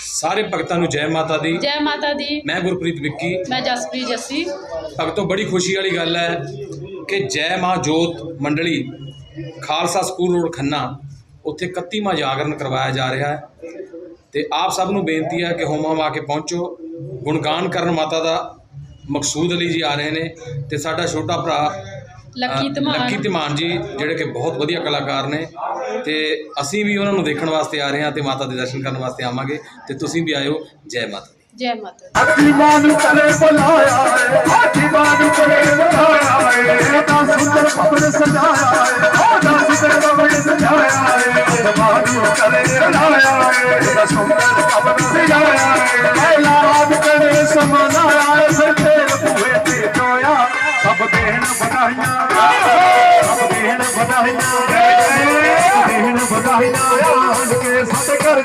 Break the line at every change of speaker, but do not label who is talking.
ਸਾਰੇ ਭਗਤਾਂ ਨੂੰ ਜੈ ਮਾਤਾ ਦੀ।
ਜੈ ਮਾਤਾ ਦੀ।
ਮੈਂ ਗੁਰਪ੍ਰੀਤ ਵਿੱਕੀ।
ਮੈਂ ਜਸਪ੍ਰੀਤ ਜੱਸੀ।
ਭਗਤੋ ਬੜੀ ਖੁਸ਼ੀ ਵਾਲੀ ਗੱਲ ਹੈ ਕਿ ਜੈ ਮਾਂ ਜੋਤ ਮੰਡਲੀ ਖਾਲਸਾ ਸਕੂਲ ਰੋਡ ਖੰਨਾ ਉੱਥੇ 31ਵਾਂ ਜਾਗਰਣ ਕਰਵਾਇਆ ਜਾ ਰਿਹਾ ਹੈ। ਤੇ ਆਪ ਸਭ ਨੂੰ ਬੇਨਤੀ ਹੈ ਕਿ ਹੋਮ ਹਮ ਆ ਕੇ ਪਹੁੰਚੋ। ਗੁਣਗਾਨ ਕਰਨ ਮਾਤਾ ਦਾ ਮਕਸੂਦ ਅਲੀ ਜੀ ਆ ਰਹੇ ਨੇ ਤੇ ਸਾਡਾ ਛੋਟਾ ਭਰਾ
ਲੱਕੀ ਧਮਾਨ
ਜੀ ਜਿਹੜੇ ਕਿ ਬਹੁਤ ਵਧੀਆ ਕਲਾਕਾਰ ਨੇ ਤੇ ਅਸੀਂ ਵੀ ਉਹਨਾਂ ਨੂੰ ਦੇਖਣ ਵਾਸਤੇ ਆ ਰਹੇ ਹਾਂ ਤੇ ਮਾਤਾ ਦੇ ਦਰਸ਼ਨ ਕਰਨ ਵਾਸਤੇ ਆਵਾਂਗੇ ਤੇ ਤੁਸੀਂ ਵੀ ਆਇਓ ਜੈ ਮਾਤਾ
ਜੈ ਮਾਤਾ ਦੀ।
ਅੱਖੀ ਮਾਂ ਨੂੰ ਕਲੇ ਬੁਲਾਇਆ वाहि नारायण के सत कर